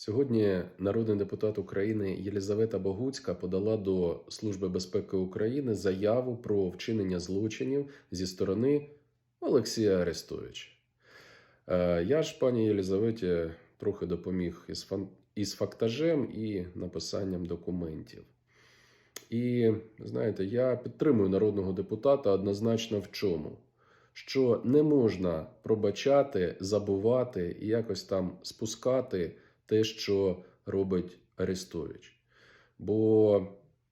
Сьогодні народний депутат України Єлізавета Богуцька подала до Служби безпеки України заяву про вчинення злочинів зі сторони Олексія Арестовича. Е, Я ж пані Єлізаветі трохи допоміг із, фан- із фактажем і написанням документів. І знаєте, я підтримую народного депутата однозначно в чому? Що не можна пробачати, забувати і якось там спускати те, що робить Арестович. Бо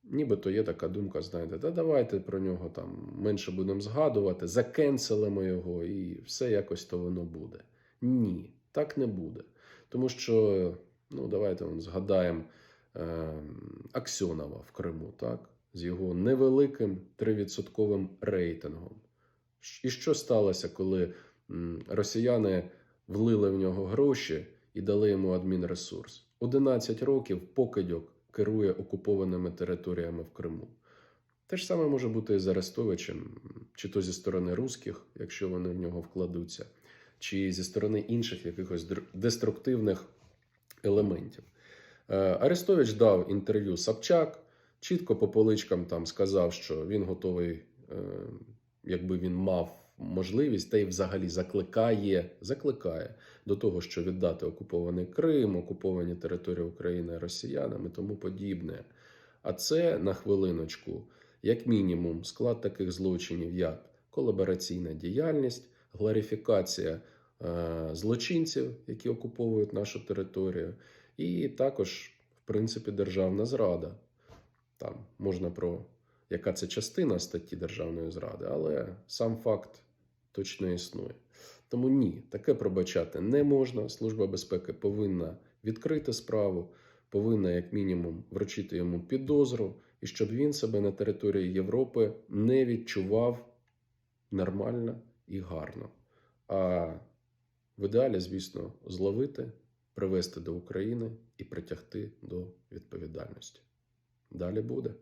нібито є така думка, знаєте, та давайте про нього там менше будемо згадувати, закенселимо його, і все якось то воно буде. Ні, так не буде. Тому що, ну, давайте згадаємо е, Аксьонова в Криму, так? з його невеликим 3% рейтингом. І що сталося, коли росіяни влили в нього гроші і дали йому адмінресурс? 11 років покидьок керує окупованими територіями в Криму. Те ж саме може бути і з Арестовичем, чи то зі сторони русських, якщо вони в нього вкладуться, чи зі сторони інших якихось деструктивних елементів. Е, Арестович дав інтерв'ю Собчак, чітко по поличкам там сказав, що він готовий, е, якби він мав можливість, та й взагалі закликає, закликає до того, що віддати окупований Крим, окуповані території України росіянам і тому подібне. А це на хвилиночку, як мінімум, склад таких злочинів, як колабораційна діяльність, гларифікація е, злочинців, які окуповують нашу територію, і також, в принципі, державна зрада. Там можна про яка це частина статті державної зради, але сам факт точно існує. Тому ні, таке пробачати не можна. Служба безпеки повинна відкрити справу, повинна, як мінімум, вручити йому підозру, і щоб він себе на території Європи не відчував нормально і гарно. А в ідеалі, звісно, зловити, привезти до України і притягти до відповідальності. Далі буде.